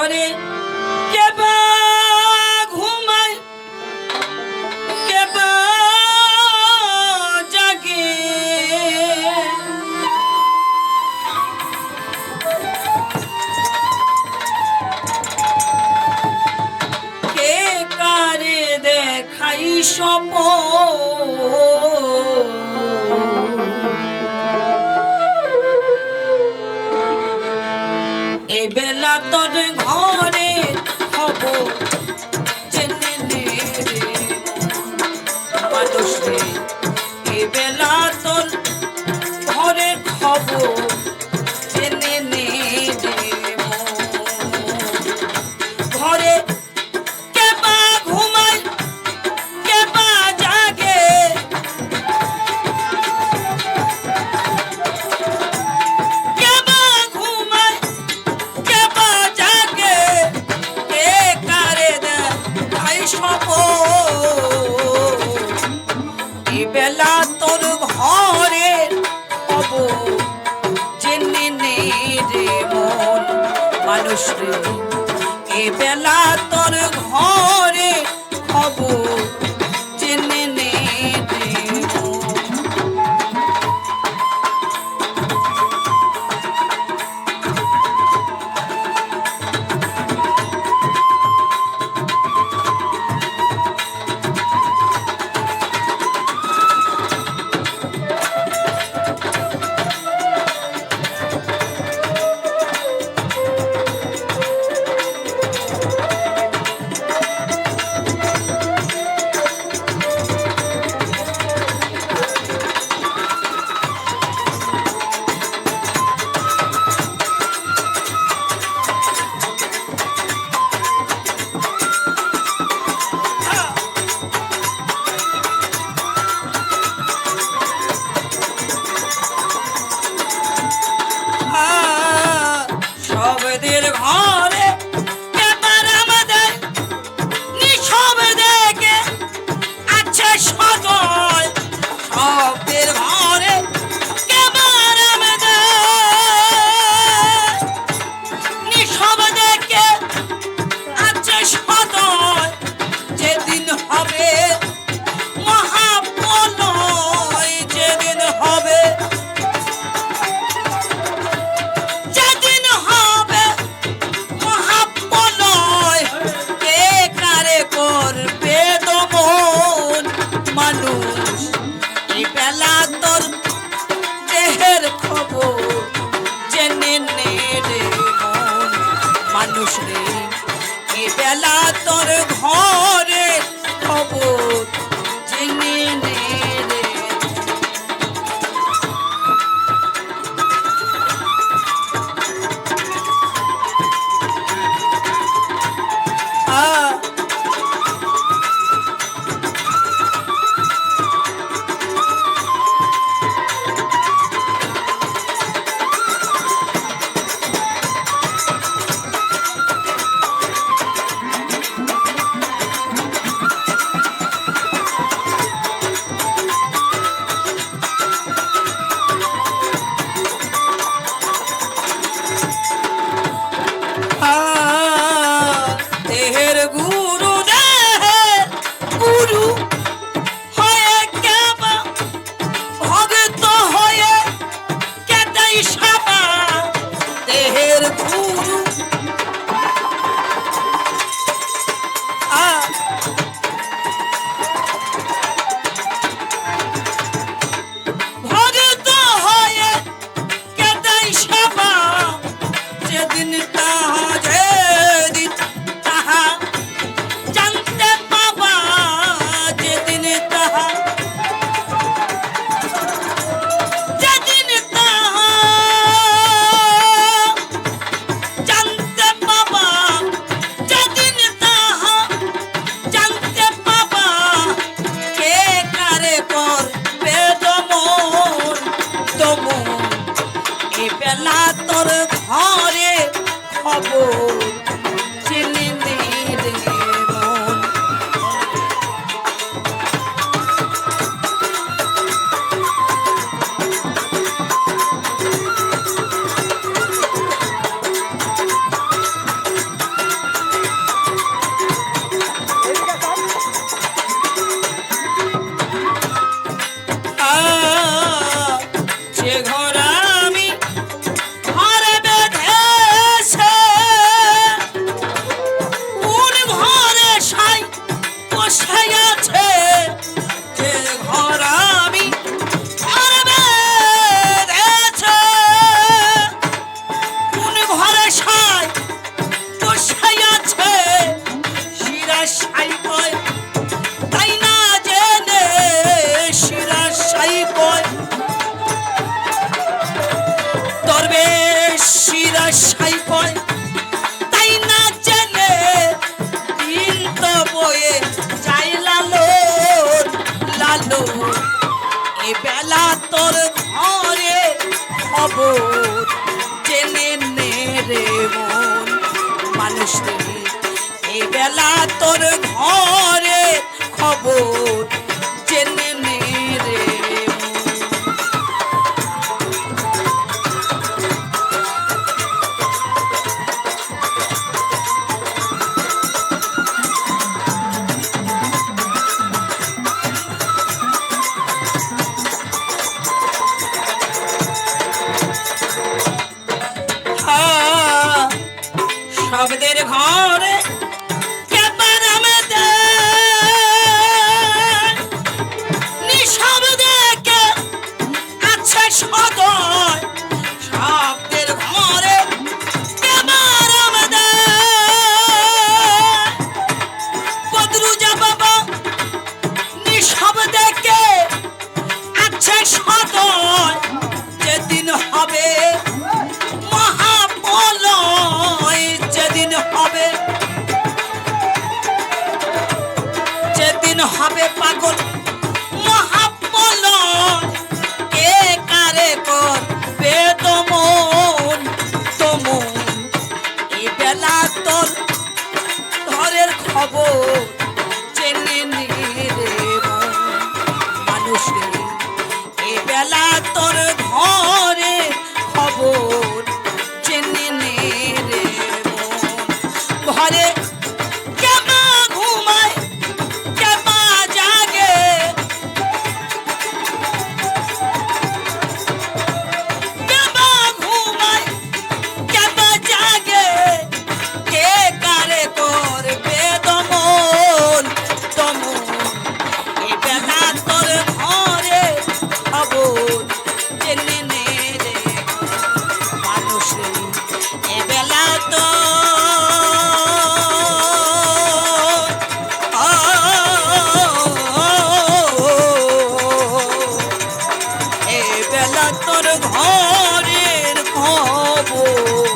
ঘরে। কেবা ঘুমায় জাগে। দেখাই পুরাতন ঘরে হব। চেনে নে মানুষ এ বেলা তোর ঘরে খবর মানুষ রে। এ বেলা তোর ঘরে খবর আসিবে না তোর ঘরে খবর। তোর ঘরে খবর জেনে নে রে মন মানুষ রে এ বেলা তোর ঘরে খবর। হবে। যেদিন হবে যেদিন হবে পাগল। কে কারে তমন তোর ঘরের খবর বেলা তোর ঘরের খবর।